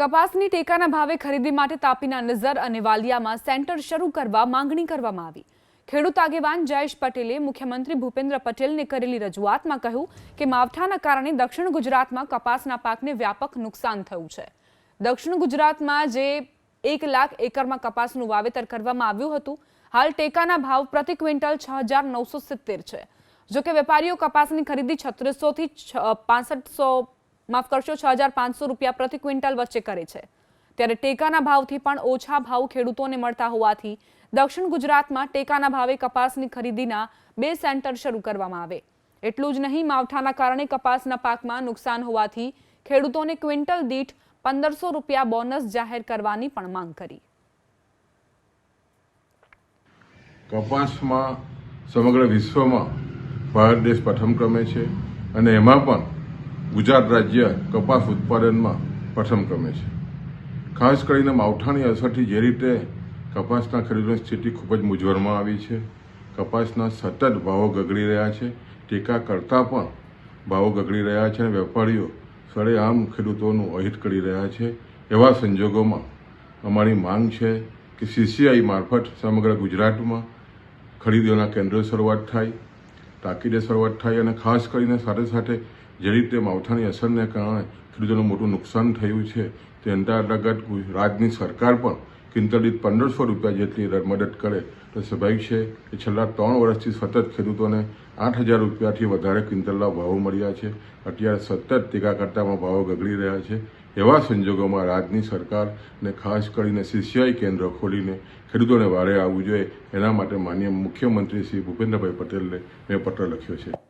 કપાસની ટેકાના ભાવે ખરીદી માટે તાપીના નઝર અને વાલિયામાં સેન્ટર શરૂ કરવા માંગણી કરવામાં આવી. ખેડૂત આગેવાન જયેશ પટેલે મુખ્યમંત્રી ભૂપેન્દ્ર પટેલને કરેલી રજૂઆતમાં કહ્યું કે માવઠાના કારણે દક્ષિણ ગુજરાતમાં કપાસના પાકને વ્યાપક નુકસાન થયું છે. દક્ષિણ ગુજરાતમાં જે એક લાખ એકરમાં કપાસનું વાવેતર કરવામાં આવ્યું હતું, હાલ ટેકાના ભાવ પ્રતિ ક્વિન્ટલ છ હજાર નવસો સિત્તેર છે. જોકે વેપારીઓ કપાસની ખરીદી છત્રીસોથી પાંસઠસો માફ કરશો, છ હજાર પાંચસો રૂપિયા પ્રતિ ક્વિન્ટલ વચ્ચે કરે છે. ત્યારે ટેકાના ભાવથી પણ ઓછા ભાવ ખેડૂતોને મળતા હોવાથી દક્ષિણ ગુજરાતમાં ટેકાના ભાવે કપાસની ખરીદીના બે સેન્ટર શરૂ કરવામાં આવે. એટલું જ નહીં, માવઠાના કારણે કપાસના પાકમાં નુકસાન હોવાથી ખેડૂતોને ક્વિન્ટલ દીઠ પંદરસો રૂપિયા બોનસ જાહેર કરવાની પણ માંગ કરી. કપાસમાં સમગ્ર વિશ્વમાં ભારત દેશ પ્રથમ ક્રમે છે અને એમાં પણ ગુજરાત રાજ્ય કપાસ ઉત્પાદનમાં પ્રથમ ક્રમે છે. ખાસ કરીને માવઠાની અસરથી જે રીતે કપાસના ખરીદોની સ્થિતિ ખૂબ જ મૂંઝવણમાં આવી છે. કપાસના સતત ભાવો ગગડી રહ્યા છે. ટેકા કરતાં પણ ભાવો ગગડી રહ્યા છે અને વેપારીઓ સળેઆમ ખેડૂતોનું અહિત કરી રહ્યા છે. એવા સંજોગોમાં અમારી માંગ છે કે સીસીઆઈ મારફત સમગ્ર ગુજરાતમાં ખરીદીઓના કેન્દ્રો શરૂઆત થાય. તાકીદે શરૂઆત થાય અને ખાસ કરીને સાથે સાથે જે રીતે માવઠાની અસરને કારણે ખેડૂતોનું મોટું નુકસાન થયું છે, તે અંતર્ગત રાજ્યની સરકાર પણ ક્વિન્ટલ પંદરસો રૂપિયા જેટલી મદદ કરે તો સ્વાભાવિક છે કે છેલ્લા ત્રણ વર્ષથી સતત ખેડૂતોને આઠ હજાર રૂપિયાથી વધારે ક્વિન્ટલના ભાવો મળ્યા છે. અત્યારે સતત ટેકા કરતામાં ભાવો ગગડી રહ્યા છે. એવા સંજોગોમાં રાજ્યની સરકારને ખાસ કરીને સીસીઆઈ કેન્દ્ર ખોલીને ખેડૂતોને વારે આવવું જોઈએ. એના માટે માન્ય મુખ્યમંત્રી શ્રી ભૂપેન્દ્રભાઈ પટેલને મેં પત્ર લખ્યો છે.